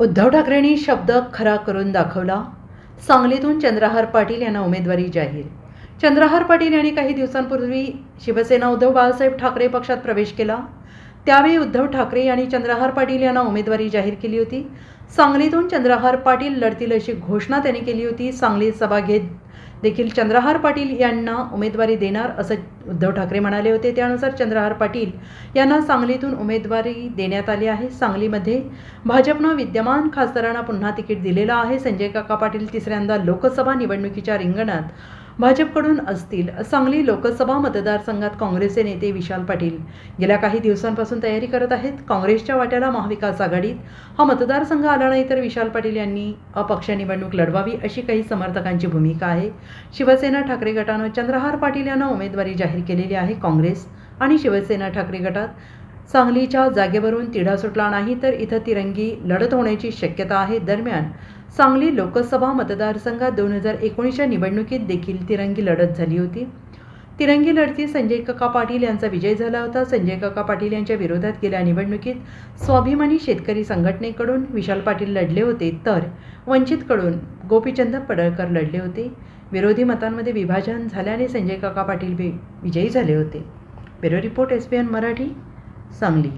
उद्धव ठाकरेंनी शब्द खरा करून दाखवला. सांगलीतून चंद्रहार पाटील यांना उमेदवारी जाहीर. चंद्रहार पाटील यांनी काही दिवसांपूर्वी शिवसेना उद्धव बाळासाहेब ठाकरे पक्षात प्रवेश केला. त्यावेळी उद्धव ठाकरे यांनी चंद्रहार पाटील यांना उमेदवारी जाहीर केली होती. सांगलीतून चंद्रहार पाटील लढतील अशी घोषणा त्यांनी केली होती. सांगलीत सभा घेत देखील चंद्रहार पाटील यांना उमेदवारी देणार असं उद्धव ठाकरे म्हणाले होते. त्यानुसार चंद्रहार पाटील यांना सांगलीतून उमेदवारी देण्यात आली आहे. सांगलीमध्ये भाजपनं विद्यमान खासदारांना पुन्हा तिकीट दिलेलं आहे. संजय काका पाटील तिसऱ्यांदा लोकसभा निवडणुकीच्या रिंगणात भाजपकडून असतील सांगली लोकसभा मतदारसंघात काँग्रेसचे नेते विशाल पाटील. गेल्या काही दिवसांपासून तयारी करत आहेत. काँग्रेसच्या वाट्याला महाविकास आघाडीत. हा मतदारसंघ आला नाही तर विशाल पाटील यांनी अपक्ष निवडणूक लढवावी अशी काही समर्थकांची भूमिका आहे. शिवसेना ठाकरे गटानं चंद्रहार पाटील यांना उमेदवारी जाहीर केलेली आहे काँग्रेस आणि शिवसेना ठाकरे गटात. सांगलीच्या जागेवरून तिढा सुटला नाही तर इथं तिरंगी लढत होण्याची शक्यता आहे. दरम्यान सांगली लोकसभा मतदारसंघात दोन हजार एकोणीसच्या निवडणुकीत देखील तिरंगी लढत झाली होती. तिरंगी लढती संजय काका पाटील यांचा विजय झाला होता. संजय काका पाटील यांच्या विरोधात गेल्या निवडणुकीत स्वाभिमानी शेतकरी संघटनेकडून विशाल पाटील लढले होते तर वंचितकडून गोपीचंद पडळकर लढले होते. विरोधी मतांमध्ये विभाजन झाल्याने संजय काका पाटील विजयी झाले होते. Bureau report S P N Marathi. Sangli.